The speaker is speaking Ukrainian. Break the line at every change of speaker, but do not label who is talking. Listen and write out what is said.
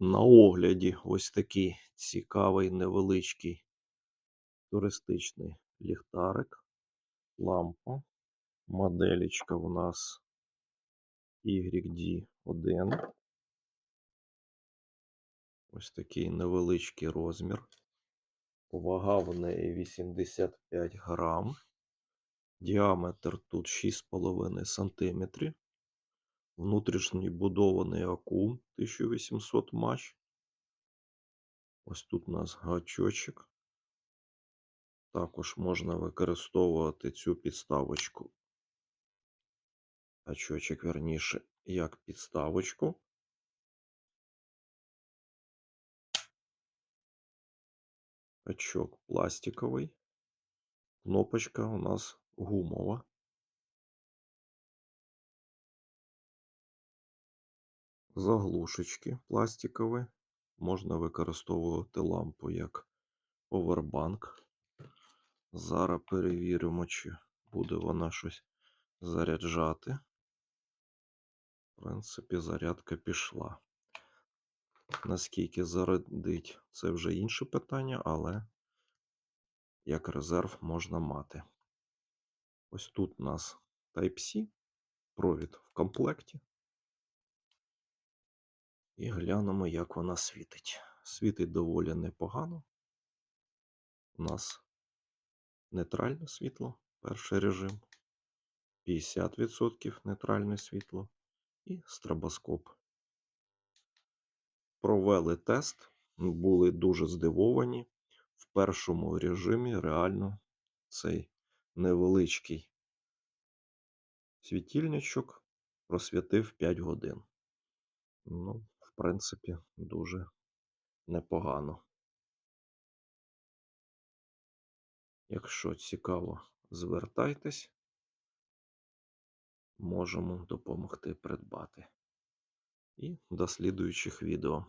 На огляді ось такий цікавий невеличкий туристичний ліхтарик, лампа. Моделечка у нас YD1. Ось такий невеличкий розмір. Вага в неї 85 грам. Діаметр тут 6,5 см. Внутрішній будований акум 1800 мач. Ось тут у нас гачочок. Також можна використовувати цю підставочку. Гачочок, верніше, як підставочку. Гачок пластиковий. Кнопочка у нас гумова. Заглушечки пластикові. Можна використовувати лампу як повербанк. Зараз перевіримо, чи буде вона щось заряджати. В принципі, зарядка пішла. Наскільки зарядить, це вже інше питання, але як резерв можна мати. Ось тут у нас Type-C, провід в комплекті. І глянемо, як вона світить. Світить доволі непогано. У нас нейтральне світло, перший режим, 50% нейтральне світло і стробоскоп. Провели тест, були дуже здивовані. В першому режимі реально цей невеличкий світильничок просвітив 5 годин. Ну, принципі, дуже непогано. Якщо цікаво, звертайтесь, можемо допомогти придбати. І до слідуючих відео.